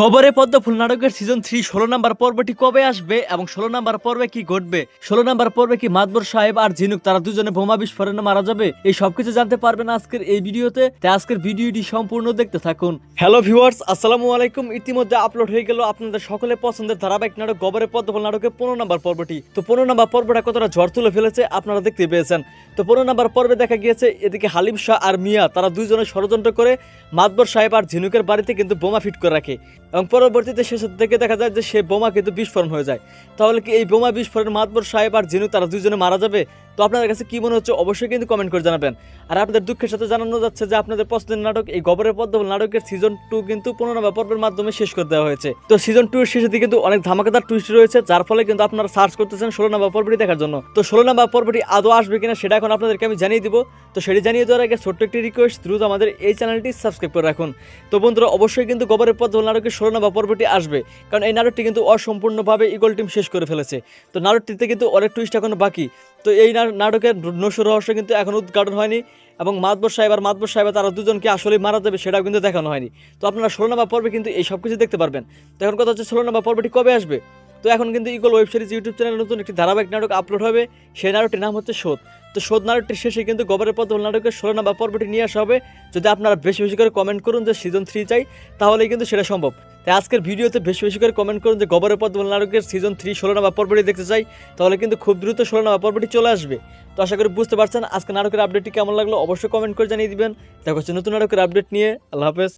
কবরে পদ্ম ফুল নাটকের সিজন থ্রি ষোলো নাম্বার পর্বটি কবে আসবে এবং ষোলো নাম্বার পর্বে কি ঘটবে? ষোলো নাম্বার পর্বে কি মাদবর সাহেব আর ঝিনুক তারা দুজনে বোমা বিস্ফোরণে মারা যাবে? এই সবকিছু জানতে পারবেন আজকের এই ভিডিওতে। তাই আজকের ভিডিওটি সম্পূর্ণ দেখতে থাকুন। হ্যালো ভিউয়ার্স, আসসালামু আলাইকুম। ইতিমধ্যে আপলোড হয়ে গেল আপনাদের সকলে পছন্দের ধারাবাহিক নাটক গবরে পদ্ম ফুল নাটকের পনেরো নাম্বার পর্বটি। তো পনেরো নাম্বার পর্বটা কতটা ঝড় তুলে ফেলেছে আপনারা দেখতে পেয়েছেন। তো পনেরো নাম্বার পর্বে দেখা গিয়েছে এদিকে হালিম শাহ আর মিয়া, তারা দুইজনে ষড়যন্ত্র করে মাদবর সাহেব আর ঝিনুকের বাড়িতে কিন্তু বোমা ফিট করে রাখে। এবং পরবর্তীতে শেষের দিকে দেখা যায় যে সে বোমা কিন্তু বিস্ফোরণ হয়ে যায়। তাহলে কি এই বোমা বিস্ফোরণের মাতবর সাহেব আর জিনু, তারা দুজনে মারা যাবে? তো আপনাদের কাছে কি মনে হচ্ছে অবশ্যই কিন্তু কমেন্ট করে জানাবেন। আর আপনাদের দুঃখের সাথে জানানো যাচ্ছে যে আপনাদের পছন্দের নাটক এই গবরের পদ্ম নাটকের সিজন টু কিন্তু পনেরো নম্বর পর্বের মাধ্যমে শেষ করে দেওয়া হয়েছে। তো সিজন টু এর শেষের দিকে কিন্তু অনেক ধামাকাদার টুইস্ট রয়েছে, যার ফলে কিন্তু আপনারা সার্চ করতেছেন ষোলো নম্বর পর্বটি দেখার জন্য। তো ষোলো নম্বর পর্বটি আদৌ আসবে কিনা সেটা এখন আপনাদেরকে আমি জানিয়ে দিব। তো সেটি জানিয়ে দেওয়ার আগে ছোট্ট একটি রিকোয়েস্ট দ্রুত আমাদের এই চ্যানেলটি সাবস্ক্রাইব করে রাখুন। তো বন্ধুরা, অবশ্যই কিন্তু গবরের পদ্ম নাটকের ষোলো নম্বর পর্বটি আসবে, কারণ এই নাটকটি কিন্তু অসম্পূর্ণভাবে ইগল টিম শেষ করে ফেলেছে। তো নাটকটিতে কিন্তু অনেক টুইস্ট এখনও বাকি। তো এই নাটকের নসুর রহস্য কিন্তু এখন উদ্ঘাটন হয়নি এবং মাতবর সাহেব আর মাতবর সাহেব তারা দুজনকে আসলে মারা যাবে সেটাও কিন্তু দেখানো হয়নি। তো আপনারা ষোলো নম্বর পর্বে কিন্তু এই সব কিছু দেখতে পারবেন। তো এখন কথা হচ্ছে ষোলো নম্বর পর্বটি কবে আসবে? তো এখন কিন্তু ইগল ওয়েব সিরিজ ইউটিউব চ্যানেলে নতুন একটি ধারাবাহিক নাটক আপলোড হবে। সেই নাটকটির নাম হচ্ছে শোধ তো শোধ নাটকটির শেষে কিন্তু গবরের পদ্ম নাটকের ষোলো নম্বর পর্বটি নিয়ে আসা হবে। যদি আপনারা বেশি বেশি করে কমেন্ট করুন যে সিজন থ্রি চাই, তাহলেই কিন্তু সেটা সম্ভব। তাই আজকের ভিডিওতে বেশি বেশি করে কমেন্ট করুন যে গবরের পদ্ম নাটকের সিজন থ্রি ষোলো নম্বর পর্বটি দেখতে চাই, তাহলে কিন্তু খুব দ্রুত ষোলো নম্বর পর্বটি চলে আসবে। তো আশা করি বুঝতে পারছেন আজকে নাটকের আপডেটটি কেমন লাগল অবশ্যই কমেন্ট করে জানিয়ে দিবেন। দেখা হচ্ছে নতুন নাটকের আপডেট নিয়ে। আল্লাহ হাফেজ।